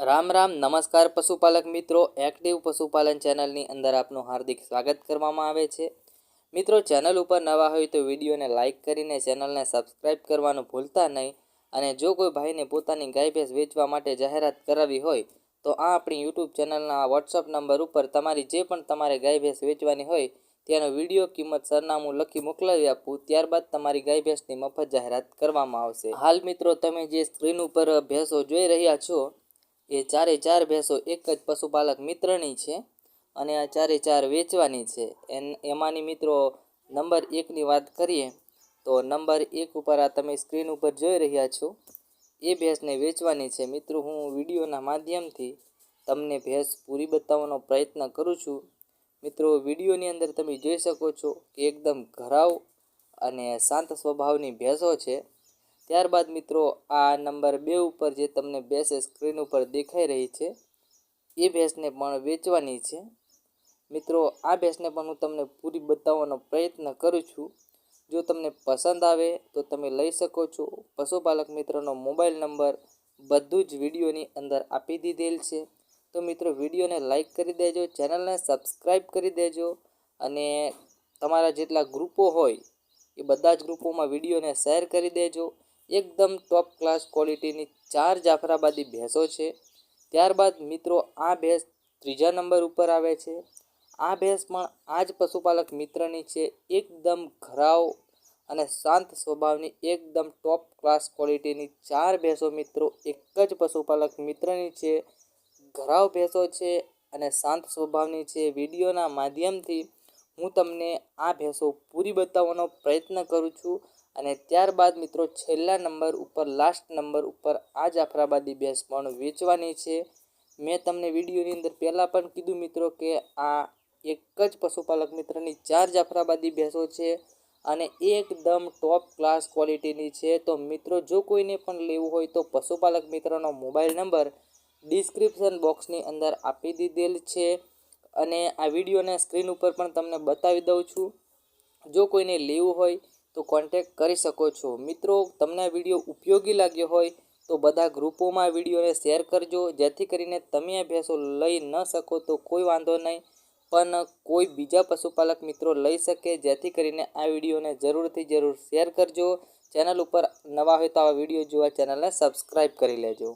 રામ રામ, નમસ્કાર પશુપાલક મિત્રો. એક્ટિવ પશુપાલન ચેનલની અંદર આપનું હાર્દિક સ્વાગત કરવામાં આવે છે. મિત્રો, ચેનલ ઉપર નવા હોય તો વિડીયોને લાઇક કરીને ચેનલને સબસ્ક્રાઇબ કરવાનું ભૂલતા નહીં અને જો કોઈ ભાઈને પોતાની ગાય ભેંસ વેચવા માટે જાહેરાત કરાવી હોય, તો આ આપણી યુટ્યુબ ચેનલના વોટ્સઅપ નંબર ઉપર તમારી જે પણ તમારે ગાય ભેંસ વેચવાની હોય તેનો વીડિયો કિંમત સરનામું લખી મોકલાવી આપવું ત્યારબાદ તમારી ગાય ભેંસની મફત જાહેરાત કરવામાં આવશે. હાલ મિત્રો, તમે જે સ્ક્રીન ઉપર ભેંસો જોઈ રહ્યા છો એ ચારે ચાર ભેંસો એક જ પશુપાલક મિત્રની છે અને આ ચારે ચાર વેચવાની છે. એન, એમાંની મિત્રો, નંબર એકની વાત કરીએ, તો નંબર એક ઉપર આ તમે સ્ક્રીન ઉપર જોઈ રહ્યા છો. એ ભેંસને વેચવાની છે. મિત્રો, હું વિડીયોના માધ્યમથી તમને ભેંસ પૂરી બતાવવાનો પ્રયત્ન કરું છું. મિત્રો, વિડીયોની અંદર તમે જોઈ શકો છો કે એકદમ ઘરાવ અને શાંત સ્વભાવની ભેંસો છે. ત્યારબાદ મિત્રો, આ નંબર બે ઉપર જે તમને ભેંસ સ્ક્રીન ઉપર દેખાઈ રહી છે, એ ભેંસને પણ વેચવાની છે. મિત્રો, આ ભેંસને પણ હું તમને પૂરી બતાવવાનો પ્રયત્ન કરું છું. જો તમને પસંદ આવે તો તમે લઈ શકો છો. પશુપાલક મિત્રનો મોબાઈલ નંબર બધું જ વિડીયોની અંદર આપી દીધેલ છે. તો મિત્રો, વિડીયોને લાઈક કરી દેજો, ચેનલને સબસ્ક્રાઈબ કરી દેજો અને તમારા જેટલા ગ્રુપો હોય, એ બધા જ ગ્રુપોમાં વિડીયોને શેર કરી દેજો. એકદમ ટોપ ક્લાસ ક્વોલિટીની ચાર જાફરાબાદી ભેંસો છે. ત્યારબાદ મિત્રો, આ ભેંસ ત્રીજા નંબર ઉપર આવે છે. આ ભેંસ પણ આ જ પશુપાલક મિત્રની છે. એકદમ ઘરાવ અને શાંત સ્વભાવની એકદમ ટોપ ક્લાસ ક્વોલિટીની ચાર ભેંસો મિત્રો, એક જ પશુપાલક મિત્રની છે. ઘરાવ ભેંસો છે અને શાંત સ્વભાવની છે. વિડીયોના માધ્યમથી હું તમને આ ભેંસો પૂરી બતાવવાનો પ્રયત્ન કરું છું. અને ત્યારબાદ મિત્રો છેલ્લા નંબર ઉપર લાસ્ટ નંબર ઉપર આ જાફરાબાદી ભેંસ પણ વેચવાની છે. મેં તમને વિડીયોની અંદર પહેલાં પણ કીધું મિત્રો કે આ એક જ પશુપાલક મિત્રની ચાર જાફરાબાદી ભેંસો છે અને એકદમ ટોપ ક્લાસ ક્વોલિટીની છે. તો મિત્રો, જો કોઈને પણ લેવું હોય તો પશુપાલક મિત્રનો મોબાઈલ નંબર ડિસ્ક્રિપ્શન બોક્સની અંદર આપી દીધેલ છે અને આ વિડીયોને સ્ક્રીન ઉપર પણ તમને બતાવી દઉં છું. જો કોઈને લેવું હોય તો કોન્ટેક કરી શકો છો. મિત્રો, તમને વીડિયો ઉપયોગી લાગ્યો હોય તો બધા ગ્રુપોમાં વિડીયોને શેર કરજો. જેથી કરીને તમે આ ભેંસો લઈ ન શકો તો કોઈ વાંધો નહીં. પણ કોઈ બીજા પશુપાલક મિત્રો લઈ શકે. જેથી કરીને આ વિડીયોને જરૂરથી જરૂર શેર કરજો. ચેનલ ઉપર નવા હોય તો આવા વીડિયો જોવા ચેનલને સબસ્ક્રાઈબ કરી લેજો.